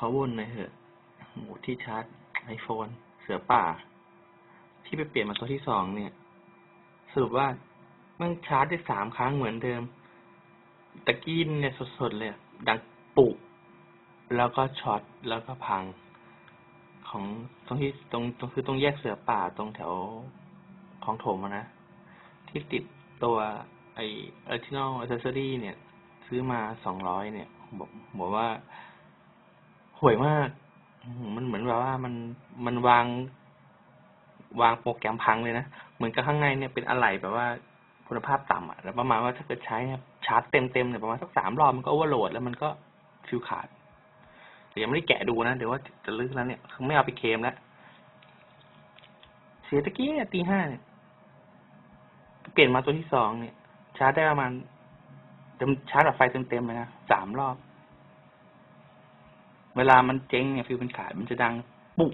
ขอวนหน่อยเถอะโหที่ชาร์จไอโฟนเสือป่า ที่ไปเปลี่ยนมาตัวที่สองเนี่ย สรุปว่ามันชาร์จได้สามครั้งเหมือนเดิม ตะกี้เนี่ยสดๆเลย ดังปุก แล้วก็ช็อต แล้วก็พัง ของตรงที่ตรงตรงคือตรงแยกเสือป่าตรงแถวของโถมนะ ที่ติดตัวไอ original accessory เนี่ย ซื้อมาสองร้อยเนี่ย บอกบอกว่า ห่วยมากอื้อหือมันเหมือนแบบว่ามันมันวาง วางโปรแกรมพังเลยนะ เหมือนกับข้างในเนี่ยเป็นอะไหล่แบบว่าคุณภาพต่ำอะแล้วประมาณว่าถ้าเกิดใช้เนี่ยชาร์จเต็มเต็มๆเนี่ยประมาณสักสามรอบมันก็โอเวอร์โหลดแล้วมันก็ฟิวขาดแต่ยังไม่ได้แกะดูนะ เดี๋ยวว่าจะลึกแล้วเนี่ยคือไม่เอาไปเคลมแล้วเสียตะกี้เนี่ยตีห้าเนี่ยเปลี่ยนมาตัวที่สองเนี่ย ชาร์จได้ประมาณเต็มชาร์จแบบไฟเต็มๆเลยนะสามรอบ เวลามันเจ๊งเนี่ยฟิวเป็นขาดมันจะดังปุ๊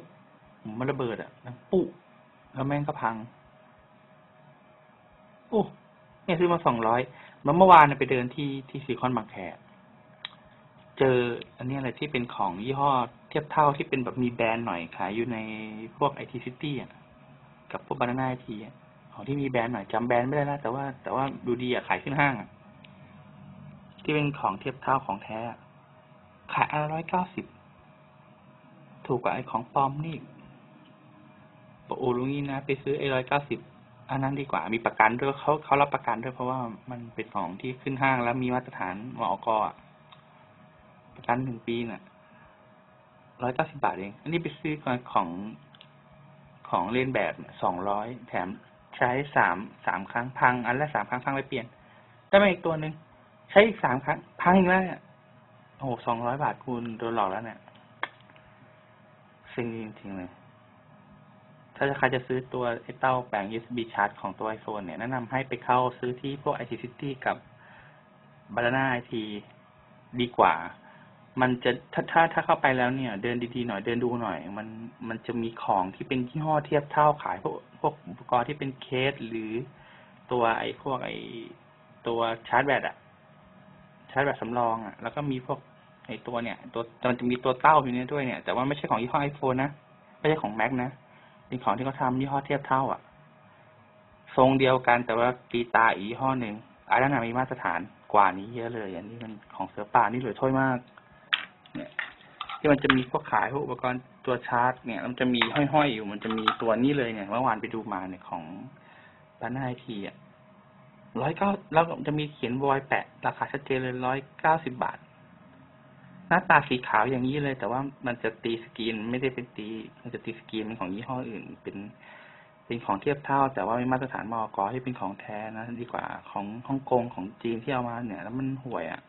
มันระเบิดอะดังปุ๊แล้วแม่งก็พังโอ้เนี่ยซื้อมาสองร้อยเมื่อวานไปเดินที่ที่ซีคอนบางแคเจออันนี้อะไรที่เป็นของยี่ห้อเทียบเท่าที่เป็นแบบมีแบรนด์หน่อยขายอยู่ในพวกไอทีซิตี้อะกับพวกบานาน่าไอทีอะของที่มีแบรนด์หน่อยจำแบรนด์ไม่ได้แล้วแต่ว่าแต่ว่าดูดีอะขายขึ้นห้างอะที่เป็นของเทียบเท่าของแท้ ขายอันร้อยเก้าสิบ ถูกกว่าไอ้ของปลอมนี่บอกโอ้ลุงนี่นะ ไปซื้อไอ้ร้อยเก้าสิบ อันนั้นดีกว่า มีประกันด้วยเขาเขารับประกันด้วยเพราะว่ามันเป็นของที่ขึ้นห้างแล้วมีมาตรฐานมอกอประกันหนึ่งปีน่ะ ร้อยเก้าสิบาทเอง อันนี้ไปซื้อของของเล่นแบบสองร้อยแถมใช้สามสามครั้งพัง อันละสามครั้งพังไปเปลี่ยน ได้มาอีกตัวหนึ่งใช้อีกสามครั้งพังอีกแล้วเนี่ย โอ้โหสองร้อยบาทคุณโดนหลอกแล้วเนี่ยสิ่งจริงๆเลย ถ้าใครจะซื้อตัวไอเต้าแปลง USB ชาร์จของตัว iPhone เนี่ย แนะนำให้ไปเข้าซื้อที่พวก IT City กับ Banana IT ดีกว่า มันจะถ้าถ้าถ้าเข้าไปแล้วเนี่ย เดินดีๆหน่อยเดินดูหน่อย มันมันจะมีของที่เป็นยี่ห้อเทียบเท่าขายพวกพวกอุปกรณ์ที่เป็นเคสหรือตัวไอ้พวกไอตัวชาร์จแบตอะชาร์จแบตสำรองอะแล้วก็มีพวก ไอตัวเนี่ย ตัวมันจะมีตัวเต้าอยู่เนี่ยด้วยเนี่ย แต่ว่าไม่ใช่ของยี่ห้อ iPhone นะ ไม่ใช่ของ Mac นะเป็นของที่เขาทำยี่ห้อเทียบเท่าอะ ทรงเดียวกันแต่ว่าตีตาอีกยี่ห้อหนึ่งอันนั้นมีมาตรฐานกว่านี้เยอะเลยอันนี้มันของเสือป่านี่เหลือถ้วยมาก เนี่ย ที่มันจะมีพวกขายพวกอุปกรณ์ตัวชาร์จ เนี่ย มันจะมีห้อยๆอยู่ มันจะมีตัวนี้เลยเนี่ยเมื่อวานไปดูมาเนี่ยของปานไอทีอะร้อยเก้าแล้วจะมีเขียนบอยแปะ ราคาชัดเจนเลยร้อยเก้าสิบบาท หน้าตาสีขาวอย่างนี้เลย แต่ว่ามันจะตีสกรีนไม่ได้เป็นตี มันจะตีสกรีนเป็นของยี่ห้ออื่น เป็นเป็นของเทียบเท่า แต่ว่ามีมาตรฐานมอกที่เป็นของแท้นะดีกว่าของฮ่องกงของจีนที่เอามาเนี่ย แล้วมันห่วยอะ่ะ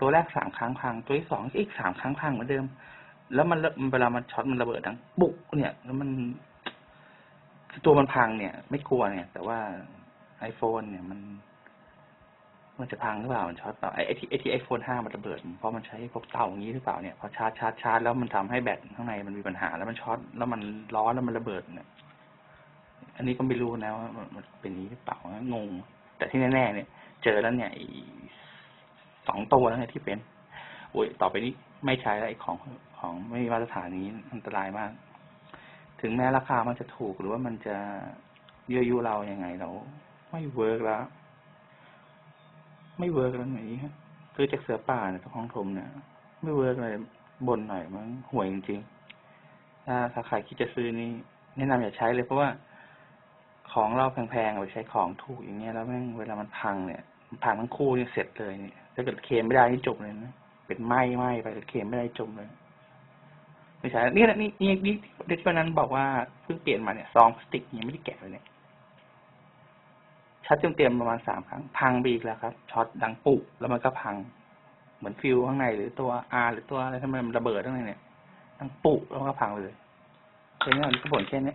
ตัวแรกสามครั้งพัง ตัวที่สองอีกสามครั้งพังเหมือนเดิม แล้วมันเวลามันช็อตมันระเบิดดังปุกเนี่ยแล้วมันคือตัวมันพังเนี่ย ไม่กลัวเนี่ย แต่ว่าไอโฟนเนี่ยมัน มันจะพังหรือเปล่ามันช็อตเปล่าไอ้ไอ้ที่ไอ้ที่ไอโฟนห้ามันระเบิด เพราะมันใช้พวกเตาอย่างนี้หรือเปล่าเนี่ยพอชาร์จชาร์จชาร์จแล้วมันทำให้แบตข้างในมันมีปัญหาแล้วมันช็อตแล้วมันร้อนแล้วมันระเบิดเนี่ย อันนี้ก็ไม่รู้นะว่ามันเป็นนี้หรือเปล่างง แต่ที่แน่ๆเนี่ย เจอแล้วเนี่ยสองตัวแล้วเนี่ยที่เป็นโอ้ยต่อไปนี้ไม่ใช้แล้วไอ้ของของไม่มีมาตรฐานนี้อันตรายมาก ถึงแม้ราคามันจะถูกหรือว่ามันจะยื่อยุเรายังไงเราไม่เวิร์กแล้ว ไม่เวิร์กแล้วไหนฮะซื้อจากเสือป่าเนี่ยของถมเนี่ยไม่เวิร์กเลยบนหน่อยมันห่วยจริงๆถ้าถ้าใครคิดจะซื้อนี่แนะนำอย่าใช้เลยเพราะว่าของเราแพงๆไปใช้ของถูกอย่างเงี้ยแล้วแม่งเวลามันพังเนี่ยมันพังทั้งคู่เนี่ยเสร็จเลยเนี่ยถ้าเกิดเคมไม่ได้นี่จบเลยนะเป็นไหม้ไหม้ไปเคมไม่ได้จบเลยไม่ใช่นี่นะนี่นี่นี่เด็กคนนั้นบอกว่าเพิ่งเปลี่ยนมาเนี่ยซองพลาสติกยังไม่ได้แกะเลยเนี่ย ช็อตเตรียมๆประมาณสามครั้ง พังบีกแล้วครับช็อตดังปุแล้วมันก็พัง เหมือนฟิวข้างในหรือตัวอาหรือตัวอะไรทำไมมันระเบิดข้างในเนี่ยดังปุแล้วก็พังเลยแค่นี้มันก็ผลแค่นี้